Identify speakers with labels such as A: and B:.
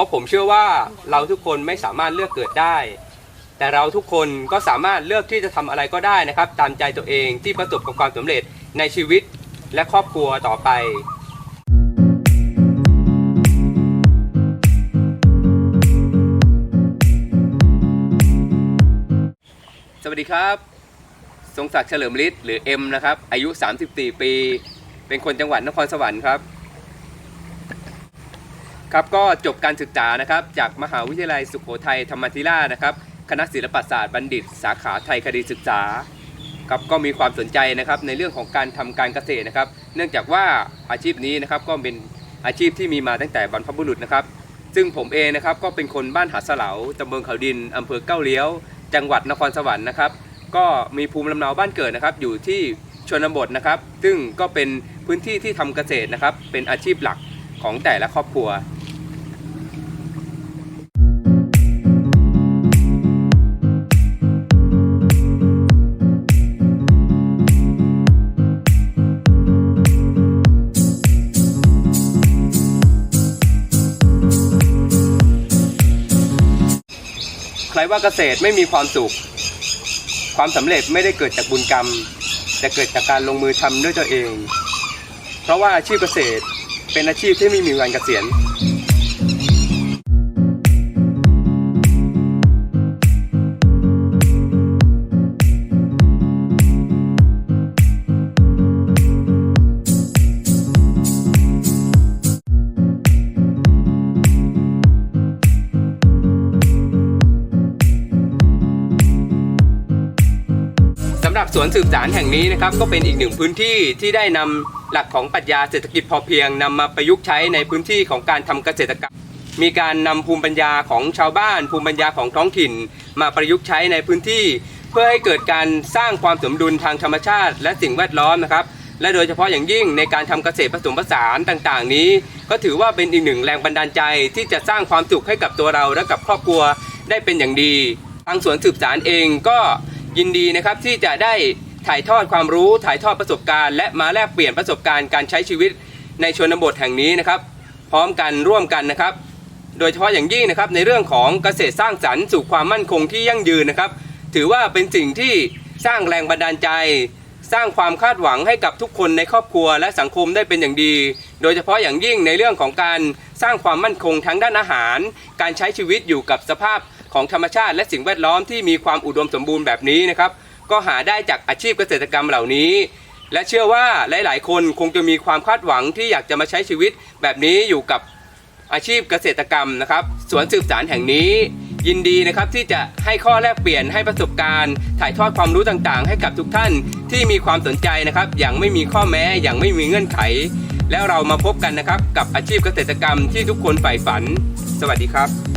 A: ราะผมเชื่อว่าเราทุกคนไม่สามารถเลือกเกิดได้ แต่เราทุกคนก็สามารถเลือกที่จะทำอะไรก็ได้นะครับ ตามใจตัวเองที่ประสบกับความสำเร็จในชีวิตและครอบครัวต่อไปสวัสดีครับ ทรงศักดิ์เฉลิมฤทธิ์หรือเอ็มนะครับ อายุ 34 ปี เป็นคนจังหวัดนครสวรรค์ครับ ครับก็จบการศึกษานะครับจากมหาวิทยาลัยสุโขทัยธรรมธิราชนะครับ คณะศิลปศาสตร์บัณฑิต สาขาไทยคดีศึกษาครับก็มีความสนใจนะครับในเรื่องของการทำการเกษตรนะครับ เนื่องจากว่าอาชีพนี้นะครับก็เป็นอาชีพที่มีมาตั้งแต่บรรพบุรุษนะครับ ซึ่งผมเองนะครับก็เป็นคนบ้านหาสลาตำบลเขาดินอำเภอเก้าเลี้ยว จังหวัดนครสวรรค์นะครับ ก็มีภูมิลำเนาบ้านเกิดนะครับ อยู่ที่ชนบทนะครับ ซึ่งก็เป็นพื้นที่ที่ทำเกษตรนะครับ เป็นอาชีพหลักของแต่ละครอบครัว ใครว่าเกษตรไม่มีความสุข ความสำเร็จไม่ได้เกิดจากบุญกรรม แต่เกิดจากการลงมือทำด้วยตัวเอง เพราะว่าอาชีพเกษตรเป็นอาชีพที่ไม่มีวันเกษียณ หรับสวนสืบสารแห่งนี้นะครับก็เป็นอีกหนึ่งพื้นที่ที่ได้นำหลักของปรัชญาเศรษฐกิจพอเพียงนำมาประยุกต์ใช้ในพื้นที่ของการทำเกษตรกรรม มีการนำภูมิปัญญาของชาวบ้าน ภูมิปัญญาของท้องถิ่น มาประยุกต์ใช้ในพื้นที่ เพื่อให้เกิดการสร้างความสมดุลทางธรรมชาติ และสิ่งแวดล้อมนะครับและโดยเฉพาะอย่างยิ่งในการทำเกษตรผสมผสานต่างๆ นี้ ก็ถือว่าเป็นอีกหนึ่งแรงบันดาลใจที่จะสร้างความสุขให้กับตัวเราและกับครอบครัวได้เป็นอย่างดี ทางสวนสืบสารเองก็ ยินดีนะครับที่จะได้ถ่ายทอดความรู้ถ่ายทอดประสบการณ์ และมาแลกเปลี่ยนประสบการณ์การใช้ชีวิตในชนบทแห่งนี้นะครับ พร้อมกันร่วมกันนะครับ โดยเฉพาะอย่างยิ่งนะครับในเรื่องของเกษตรสร้างสรรค์สู่ความมั่นคงที่ยั่งยืนนะครับ ถือว่าเป็นสิ่งที่สร้างแรงบันดาลใจ สร้างความคาดหวังให้กับทุกคนในครอบครัวและสังคมได้เป็นอย่างดี โดยเฉพาะอย่างยิ่งในเรื่องของการสร้างความมั่นคงทั้งด้านอาหาร การใช้ชีวิตอยู่กับสภาพ ของธรรมชาติและสิ่งแวดล้อมที่มีความอุดมสมบูรณ์แบบนี้นะครับก็หาได้จากอาชีพเกษตรกรรมเหล่านี้ และเชื่อว่าหลาย ๆ คนคงจะมีความคาดหวังที่อยากจะมาใช้ชีวิตแบบนี้อยู่กับอาชีพเกษตรกรรมนะครับสวนสืบสารแห่งนี้ ยินดีนะครับที่จะให้ข้อแลกเปลี่ยนให้ประสบการณ์ ถ่ายทอดความรู้ต่างๆ ให้กับทุกท่านที่มีความสนใจนะครับ อย่างไม่มีข้อแม้อย่างไม่มีเงื่อนไข แล้วเรามาพบกันนะครับ กับอาชีพเกษตรกรรมที่ทุกคนใฝ่ฝัน สวัสดีครับ